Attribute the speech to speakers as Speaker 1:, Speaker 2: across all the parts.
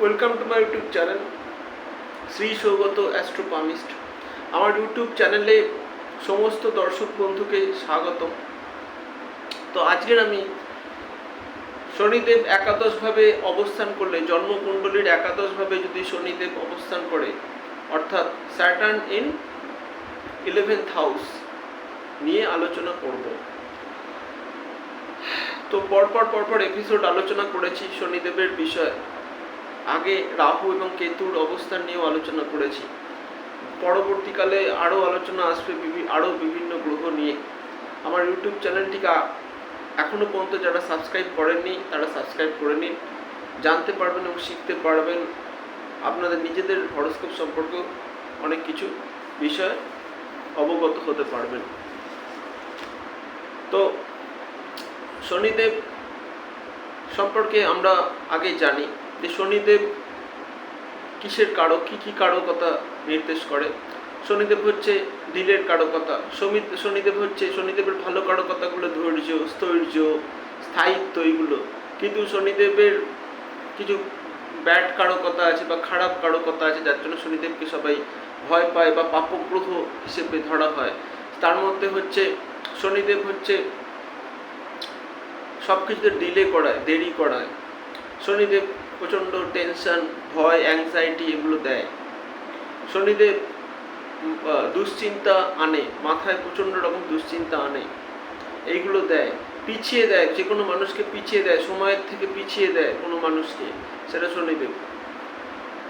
Speaker 1: Welcome to my YouTube channel Shri Saugata astropalmist আমার YouTube চ্যানেলে সমস্ত দর্শক বন্ধুকে স্বাগত তো আজকের আমি শনিদেব একাদশভাবে অবস্থান করলে, জন্মকুণ্ডলীর একাদশভাবে যদি শনিদেব অবস্থান করে, অর্থাৎ স্যাটার্ন ইন ইলেভেন্থ হাউস নিয়ে আলোচনা করব। তো পরপর পরপর এপিসোড আলোচনা করেছি শনিদেবের বিষয়ে। আগে রাহু এবং কেতুর অবস্থান নিয়েও আলোচনা করেছি। পরবর্তীকালে আরও আলোচনা আসবে আরও বিভিন্ন গ্রহ নিয়ে। আমার ইউটিউব চ্যানেলটিকে আ- এখনও পর্যন্ত যারা সাবস্ক্রাইব করেননি, তারা সাবস্ক্রাইব করে নিন। জানতে পারবেন এবং শিখতে পারবেন আপনাদের নিজেদের হরস্কোপ সম্পর্কে অনেক কিছু বিষয় অবগত হতে পারবেন। তো, শনিদেব সম্পর্কে আমরা আগে জানি। যে শনিদেব কিসের কারক, কি কি কারকতা নির্দেশ করে? শনিদেব হচ্ছে দিলের কারকতা। শনিদেব হচ্ছে, শনিদেবের ভালো কারকতাগুলো ধৈর্য, স্থৈর্য, স্থায়িত্ব এইগুলো কিন্তু শনিদেবের কিছু ব্যাড কারকতা আছে বা খারাপ কারকতা আছে, যার জন্য শনিদেবকে সবাই ভয় পায় বা পাপগ্রহ হিসেবে ধরা হয়। তার মধ্যে হচ্ছে, শনিদেব হচ্ছে সব কিছুতে ডিলে করায়, দেরি করায়। শনিদেব প্রচণ্ড টেনশন ভয় অ্যাংজাইটি এগুলো দেয়। শনিদেব দুশ্চিন্তা আনে, মাথায় প্রচণ্ড রকম দুশ্চিন্তা আনে, এইগুলো দেয়। পিছিয়ে দেয়, যে কোনো মানুষকে পিছিয়ে দেয়, সময়ের থেকে পিছিয়ে দেয় কোনো মানুষকে, সেটা শনিদেব।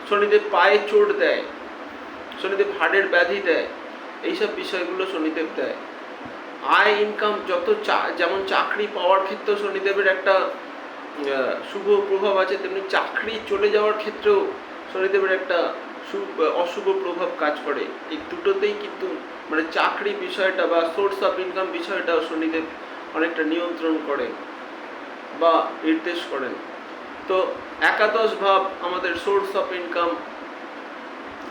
Speaker 1: শনিদেব পায়ে চোট দেয়, শনিদেব হাড়ের ব্যাধি দেয়, এইসব বিষয়গুলো শনিদেব দেয়। আয় ইনকাম যত চা, যেমন চাকরি পাওয়ার ক্ষেত্রেও শনিদেবের একটা শুভ প্রভাব আছে, তেমনি চাকরি চলে যাওয়ার ক্ষেত্রেও শনিদেবের একটা অশুভ প্রভাব কাজ করে। এই দুটোতেই কিন্তু মানে চাকরি বিষয়টা বা সোর্স অফ ইনকাম বিষয়টাও শনিদেব অনেকটা নিয়ন্ত্রণ করেন বা নির্দেশ করেন। তো একাদশ ভাব আমাদের সোর্স অফ ইনকাম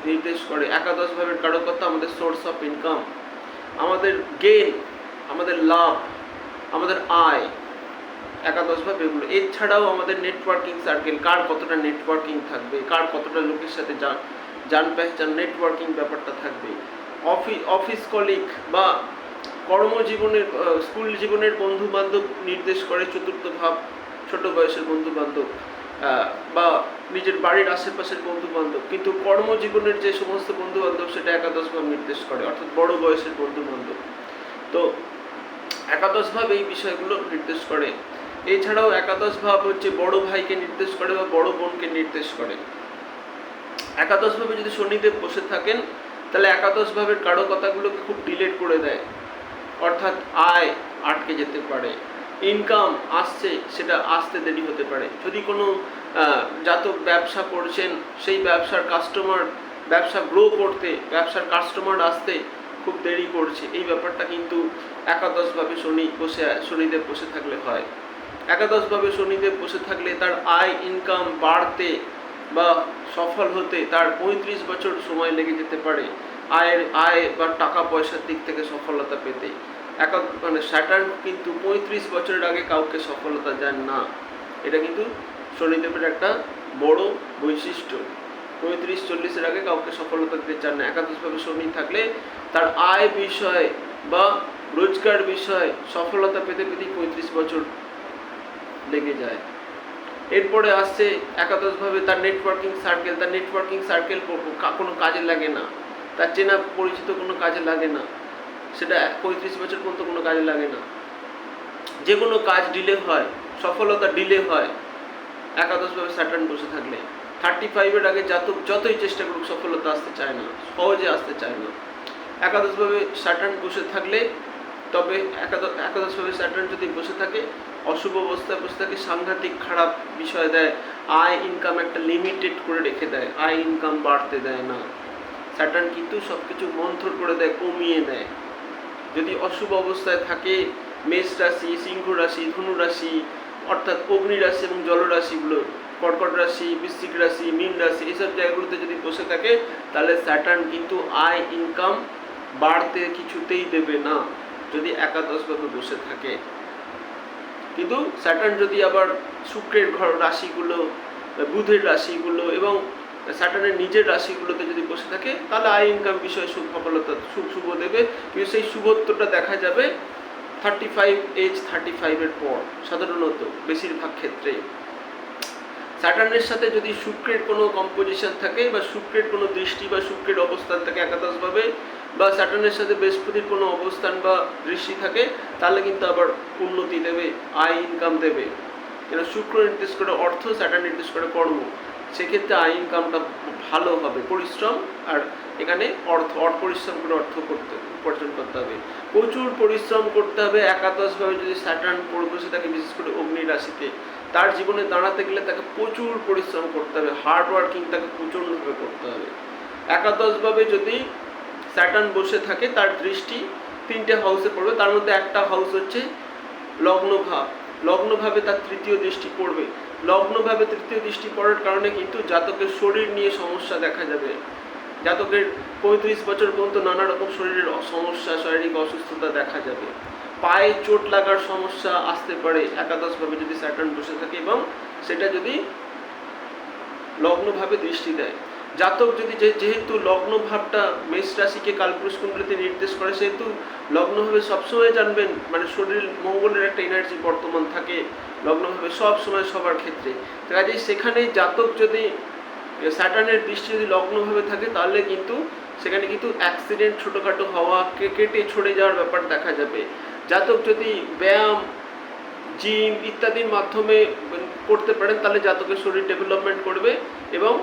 Speaker 1: নির্দেশ করে। একাদশ ভাবের কারকতা আমাদের সোর্স অফ ইনকাম আমাদের গেন আমাদের লাভ, আমাদের আয় একাদশ ভাবে এগুলো এছাড়াও আমাদের নেটওয়ার্কিং সার্কেল কার কতটা নেটওয়ার্কিং থাকবে, কার কতটা লোকের সাথে জান জান পেহচান নেটওয়ার্কিং ব্যাপারটা থাকবে। অফিস অফিস কলিগ বা কর্মজীবনের স্কুল জীবনের বন্ধু বান্ধব নির্দেশ করে চতুর্থ ভাব, ছোট বয়সের বন্ধু বান্ধব বা নিজের বাড়ির আশেপাশের বন্ধু বান্ধব কিন্তু কর্মজীবনের যে সমস্ত বন্ধু বান্ধব সেটা একাদশ ভাব নির্দেশ করে, অর্থাৎ বড় বয়সের বন্ধু বান্ধব তো একাদশ ভাব এই বিষয়গুলো নির্দেশ করে। এছাড়াও একাদশ ভাব হচ্ছে বড় ভাইকে নির্দেশ করে বা বড় বোনকে নির্দেশ করে। একাদশ ভাবে যদি শনিদেব বসে থাকেন, তাহলে একাদশ ভাবের কারকতাগুলোকে খুব ডিলেট করে দেয়। অর্থাৎ আয় আটকে যেতে পারে, ইনকাম আসছে সেটা আসতে দেরি হতে পারে। যদি কোনো জাতক ব্যবসা করছেন, সেই ব্যবসার কাস্টমার ব্যবসা গ্রো করতে, ব্যবসার কাস্টমার আসতে খুব দেরি করছে। এই ব্যাপারটা কিন্তু একাদশভাবে শনি বসে, শনিদেব বসে থাকলে হয়। একাদশভাবে শনিদেব বসে থাকলে তার আয় ইনকাম বাড়তে বা সফল হতে তার পঁয়ত্রিশ বছর সময় লেগে যেতে পারে। আয়ের, আয় বা টাকা পয়সার দিক থেকে সফলতা পেতে। একা মানে স্যাটার্ন কিন্তু পঁয়ত্রিশ বছরের আগে কাউকে সফলতা দেন না। এটা কিন্তু শনিদেবের একটা বড় বৈশিষ্ট্য। পঁয়ত্রিশ, চল্লিশের আগে কাউকে সফলতা দিতে চান না। একাদশভাবে শনি থাকলে তার আয় বিষয় বা রোজগার বিষয় সফলতা পেতে পেতেই পঁয়ত্রিশ বছর লেগে যায়। এরপরে আসছে একাদশভাবে তার নেটওয়ার্কিং সার্কেল তার নেটওয়ার্কিং সার্কেল কোনো কাজে লাগে না। তার চেনা পরিচিত কোনো কাজে লাগে না। সেটা পঁয়ত্রিশ বছর পর্যন্ত কোনো কাজে লাগে না। যে কোনো কাজ ডিলে হয়, সফলতা ডিলে হয়, একাদশভাবে স্যাটার্ন বসে থাকলে। থার্টি ফাইভের আগে যত, যতই চেষ্টা করুক, সফলতা আসতে চায় না, সহজে আসতে চায় না। একাদশভাবে স্যাটার্ন বসে থাকলে, তবে একাদশ, একাদশভাবে স্যাটার্ন যদি বসে থাকে, অশুভ অবস্থায় বসে থাকে, সাংঘাতিক খারাপ বিষয় দেয়, আয় ইনকাম একটা লিমিটেড করে রেখে দেয়, আয় ইনকাম বাড়তে দেয় না। স্যাটার্ন কিন্তু সব কিছু মন্থর করে দেয়, কমিয়ে দেয়। যদি অশুভ অবস্থায় থাকে, মেষ রাশি, সিংহ রাশি, ধনু রাশি, অর্থাৎ অগ্নি রাশি এবং জলরাশিগুলো কর্কট রাশি, বৃশ্চিক রাশি, মীন রাশি, এসব জায়গাগুলোতে যদি বসে থাকে, তাহলে স্যাটার্ন কিন্তু আয় ইনকাম বাড়তে কিছুতেই দেবে না, যদি একাদশভাবে বসে থাকে। কিন্তু স্যাটার্ন যদি আবার শুক্রের ঘর রাশিগুলো, বুধের রাশিগুলো এবং স্যাটার্নের নিজের রাশিগুলোতে যদি বসে থাকে, তাহলে আয় ইনকাম বিষয়ে সফলতা সুখ শুভ দেবে। কিন্তু সেই শুভত্বটা দেখা যাবে থার্টি ফাইভ এজ থার্টি ফাইভের পর, সাধারণত, বেশিরভাগ ক্ষেত্রে স্যাটার্নের সাথে যদি শুক্রের কোনো কম্পোজিশন থাকে বা শুক্রের কোনো দৃষ্টি বা শুক্রের অবস্থান থাকে একাদশভাবে বা স্যাটার্নের সাথে বৃহস্পতির কোনো অবস্থান বা দৃষ্টি থাকে, তাহলে কিন্তু আবার উন্নতি দেবে, আয় ইনকাম দেবে। কেন শুক্র নির্দেশ করে অর্থ, স্যাটার্ন নির্দেশ করে কর্ম। সেক্ষেত্রে আয় ইনকামটা ভালো হবে। পরিশ্রম আর এখানে অর্থ পরিশ্রম করে অর্থ করতে, উপার্জন করতে হবে। প্রচুর পরিশ্রম করতে হবে। একাদশভাবে যদি স্যাটার্ন পড়ে বসে থাকে বিশেষ করে অগ্নি রাশিতে তার জীবনে দাঁড়াতে গেলে তাকে প্রচুর পরিশ্রম করতে হবে হার্ড ওয়ার্কিং তাকে প্রচণ্ডভাবে করতে হবে। একাদশভাবে যদি স্যাটার্ন বসে থাকে, তার দৃষ্টি তিনটে হাউসে পড়বে, তার মধ্যে একটা হাউস হচ্ছে লগ্নভাব। লগ্নভাবে তার তৃতীয় দৃষ্টি পড়বে। লগ্নভাবে তৃতীয় দৃষ্টি পড়ার কারণে কিন্তু জাতকের শরীর নিয়ে সমস্যা দেখা যাবে। জাতকের পঁয়ত্রিশ বছর পর্যন্ত নানা রকম শরীরের সমস্যা, শারীরিক অসুস্থতা দেখা যাবে। পায়ে চোট লাগার সমস্যা আসতে পারে একাদশভাবে যদি স্যাটার্ন বসে থাকে এবং সেটা যদি লগ্নভাবে দৃষ্টি দেয়। জাতক যদি যেহেতু লগ্ন ভাবটা মেষ রাশিকে কালপুরুষ কুণ্ডলিতে নির্দেশ করে, সেহেতু লগ্নভাবে সবসময় জানবেন মানে শরীর মঙ্গলের একটা এনার্জি বর্তমান থাকে লগ্নভাবে সব সময় সবার ক্ষেত্রে। তো কাজেই সেখানে জাতক যদি স্যাটার্নের দৃষ্টি যদি লগ্নভাবে থাকে, তাহলে কিন্তু সেখানে কিন্তু অ্যাক্সিডেন্ট ছোটোখাটো হওয়া কেটে ছড়ে যাওয়ার ব্যাপার দেখা যাবে। জাতক যদি ব্যায়াম, জিম ইত্যাদির মাধ্যমে করতে পারেন, তাহলে জাতকের শরীর ডেভেলপমেন্ট করবে এবং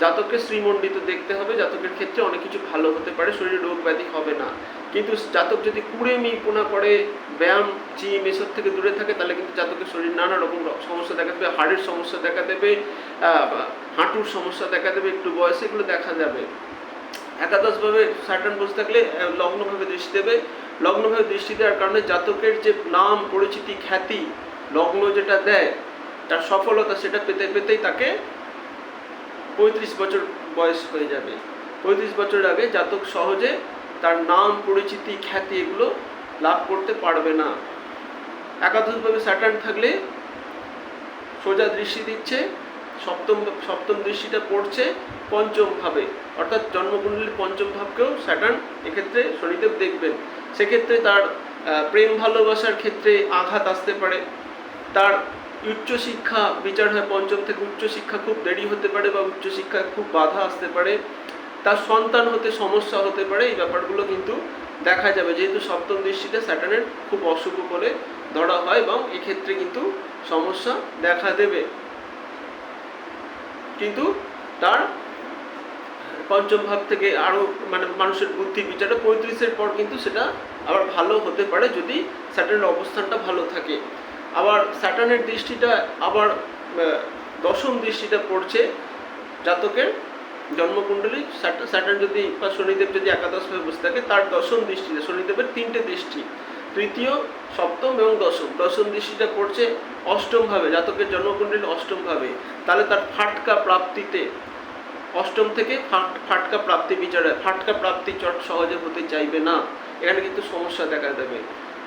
Speaker 1: জাতককে শ্রীমণ্ডিত দেখতে হবে। জাতকের ক্ষেত্রে অনেক কিছু ভালো হতে পারে, শরীরে রোগ ব্যাধি হবে না। কিন্তু জাতক যদি কুড়েমি পোনা করে, ব্যায়াম, জিম এসব থেকে দূরে থাকে, তাহলে কিন্তু জাতকের শরীর নানা রকম সমস্যা দেখা দেবে। হাড়ের সমস্যা দেখা দেবে হাঁটুর সমস্যা দেখা দেবে, একটু বয়সে এগুলো দেখা যাবে। একাদশভাবে স্যাটার্ন বসে থাকলে লগ্নভাবে দৃষ্টি দেবে। লগ্নভাবে দৃষ্টি দেওয়ার কারণে জাতকের যে নাম, পরিচিতি, খ্যাতি লগ্ন যেটা দেয়, তার সফলতা সেটা পেতে পেতেই তাকে পঁয়ত্রিশ বছর বয়স হয়ে যাবে। পঁয়ত্রিশ বছর আগে জাতক সহজে তার নাম, পরিচিতি, খ্যাতি এগুলো লাভ করতে পারবে না। একাদশভাবে স্যাটার্ন থাকলে সোজা দৃষ্টি দিচ্ছে, সপ্তম সপ্তম দৃষ্টিটা পড়ছে পঞ্চমভাবে অর্থাৎ জন্মকুণ্ডলীর পঞ্চম ভাবকেও স্যাটার্ন এক্ষেত্রে শনিদেব দেখবেন। সেক্ষেত্রে তার প্রেম ভালোবাসার ক্ষেত্রে আঘাত আসতে পারে। তার উচ্চশিক্ষা বিচার হয় পঞ্চম থেকে উচ্চশিক্ষা খুব দেরি হতে পারে বা উচ্চশিক্ষায় খুব বাধা আসতে পারে। তার সন্তান হতে সমস্যা হতে পারে, এই ব্যাপারগুলো কিন্তু দেখা যাবে। যেহেতু সপ্তম দৃষ্টিতে স্যাটার্নের খুব অশুভ বলে ধরা হয় এবং এক্ষেত্রে কিন্তু সমস্যা দেখা দেবে। কিন্তু তার পঞ্চম ভাব থেকে আরও মানে মানুষের বুদ্ধি বিচারে পঁয়ত্রিশের পর কিন্তু সেটা আবার ভালো হতে পারে যদি স্যাটার্নের অবস্থানটা ভালো থাকে। আবার স্যাটার্নের দৃষ্টিটা আবার দশম দৃষ্টিটা পড়ছে জাতকের জন্মকুণ্ডলী। স্যাটার্ন যদি বা শনিদেব যদি একাদশভাবে বসে থাকে, তার দশম দৃষ্টিতে, শনিদেবের তিনটে দৃষ্টি, তৃতীয়, সপ্তম এবং দশম। দশম দৃষ্টিটা পড়ছে অষ্টমভাবে, জাতকের জন্মকুণ্ডলী অষ্টমভাবে। তাহলে তার ফাটকা প্রাপ্তিতে অষ্টম থেকে ফাটকা প্রাপ্তি বিচারে, ফাটকা প্রাপ্তি চট সহজে হতে চাইবে না। এখানে কিন্তু সমস্যা দেখা দেবে।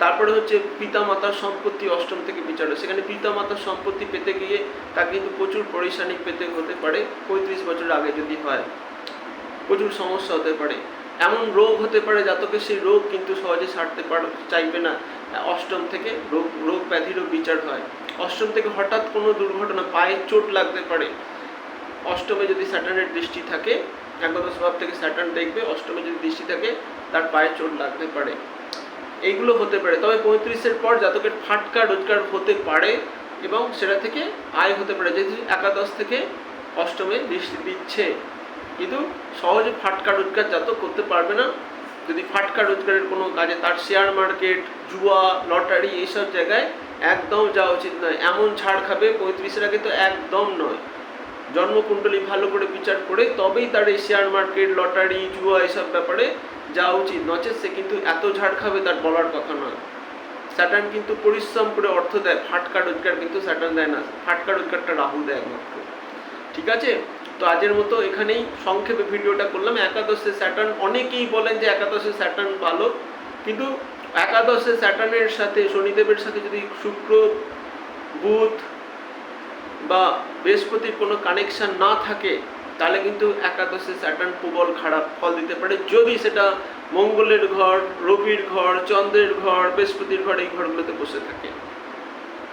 Speaker 1: তারপরে হচ্ছে পিতামাতার সম্পত্তি অষ্টম থেকে বিচারে সেখানে পিতামাতার সম্পত্তি পেতে গিয়ে তাকে কিন্তু প্রচুর পরেশানি পেতে হতে পারে। পঁয়ত্রিশ বছর আগে যদি হয়, প্রচুর সমস্যা হতে পারে। এমন রোগ হতে পারে জাতকে সেই রোগ কিন্তু সহজে সারতে পার চাইবে না। অষ্টম থেকে রোগ রোগ ব্যাধিরও বিচার হয়। অষ্টম থেকে হঠাৎ কোনো দুর্ঘটনা পায়ে চোট লাগতে পারে। অষ্টমে যদি স্যাটার্নের দৃষ্টি থাকে একাদশ ভাব থেকে স্যাটার্ন দেখবে, অষ্টমে যদি দৃষ্টি থাকে, তার পায়ে চোট লাগতে পারে। এইগুলো হতে পারে। তবে পঁয়ত্রিশের পর জাতকের ফাটকা, রোজগার হতে পারে এবং সেটা থেকে আয় হতে পারে। যেহেতু একাদশ থেকে অষ্টমে দৃষ্টি দিচ্ছে, কিন্তু সহজে ফাটকা, রোজগার জাতক করতে পারবে না। যদি ফাটকা, রোজগারের কোনো কাজে তার শেয়ার মার্কেট জুয়া, লটারি এইসব জায়গায় একদম যাওয়া উচিত নয়। এমন ছাড় খাবে, পঁয়ত্রিশের আগে তো একদম নয়। জন্মকুণ্ডলী ভালো করে বিচার করে তবেই তার এই শেয়ার মার্কেট লটারি জুয়া এসব ব্যাপারে যাওয়া উচিত। নচেত সে কিন্তু এত ঝাড় খাবে তার বলার কথা নয়। স্যাটার্ন কিন্তু পরিশ্রম করে অর্থ দেয় ফাটকা রোজগার কিন্তু স্যাটার্ন দেয় না। ফাটকা রোজগারটা রাহু দেয় একমাত্র। ঠিক আছে? তো আজের মতো এখানেই সংক্ষেপে ভিডিওটা করলাম। একাদশে স্যাটার্ন অনেকেই বলেন যে একাদশে স্যাটার্ন ভালো। কিন্তু একাদশে স্যাটার্নের সাথে শনিদেবের সাথে যদি শুক্র, বুধ বা বৃহস্পতির কোনো কানেকশন না থাকে, তাহলে কিন্তু একাদশে স্যাটার্ন প্রবল খারাপ ফল দিতে পারে। যদি সেটা মঙ্গলের ঘর, রবির ঘর, চন্দ্রের ঘর, বৃহস্পতির ঘর, এই ঘরগুলোতে বসে থাকে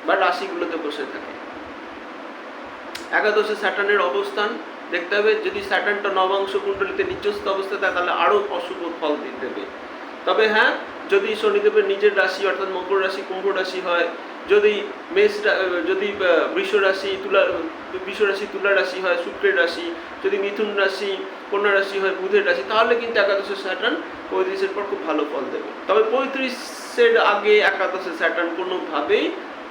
Speaker 1: বা রাশিগুলোতে বসে থাকে। একাদশে স্যাটার্নের অবস্থান দেখতে হবে। যদি স্যাটার্নটা নবাংশ কুণ্ডলিতে নিচস্থ অবস্থায় থাকে, তাহলে আরও অশুভ ফল দিয়ে দেবে তবে হ্যাঁ যদি শনিদেবের নিজের রাশি অর্থাৎ মকর রাশি, কুম্ভ রাশি হয় যদি মেষ যদি বৃষ রাশি, তুলা, বৃষ রাশি, তুলা রাশি হয়, শুক্রের রাশি, যদি মিথুন রাশি, কন্যা রাশি হয়, বুধের রাশি, তাহলে কিন্তু একাদশে স্যাটার্ন পঁয়ত্রিশের পর খুব ভালো ফল দেবে। তবে পঁয়ত্রিশের আগে একাদশে স্যাটার্ন কোনোভাবেই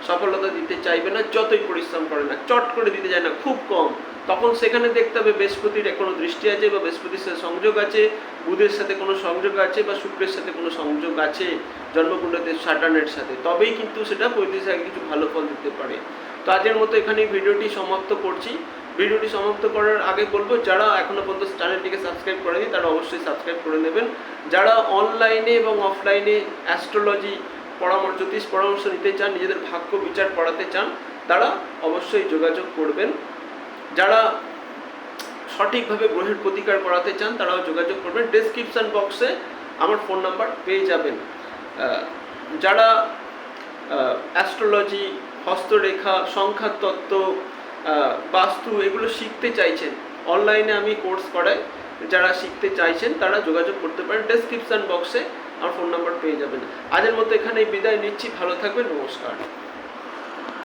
Speaker 1: সফলতা দিতে চাইবে না, যতই পরিশ্রম করে না, চট করে দিতে চায় না, খুব কম। তখন সেখানে দেখতে হবে বৃহস্পতির কোনো দৃষ্টি আছে বা বৃহস্পতির সাথে সংযোগ আছে, বুধের সাথে কোনো সংযোগ আছে বা শুক্রের সাথে কোনো সংযোগ আছে জন্মকুণ্ডতে সাটানের সাথে। তবেই কিন্তু সেটা পঁয়ত্রিশ আগে কিছু ভালো ফল দিতে পারে। তো আজকের মতো এখানে ভিডিওটি সমাপ্ত করছি। ভিডিওটি সমাপ্ত করার আগে বলব, যারা এখনও পর্যন্ত চ্যানেলটিকে সাবস্ক্রাইব করেনি, তারা অবশ্যই সাবস্ক্রাইব করে নেবেন। যারা অনলাইনে এবং অফলাইনে অ্যাস্ট্রোলজি পরামর্শ জ্যোতিষ পরামর্শ নিতে চান, নিজেদের ভাগ্য বিচার পড়াতে চান, তারা অবশ্যই যোগাযোগ করবেন। যারা সঠিকভাবে গ্রহের প্রতিকার করাতে চান, তারাও যোগাযোগ করবেন। ডেসক্রিপশন বক্সে আমার ফোন নাম্বার পেয়ে যাবেন। যারা অ্যাস্ট্রোলজি হস্তরেখা সংখ্যার তত্ত্ব বাস্তু এগুলো শিখতে চাইছেন অনলাইনে আমি কোর্স করাই। যারা শিখতে চাইছেন, তারা যোগাযোগ করতে পারেন। ডেসক্রিপশন বক্সে আমার ফোন নাম্বার পেয়ে যাবেন। আজের মতো এখানে বিদায় নিচ্ছি ভালো থাকবেন নমস্কার।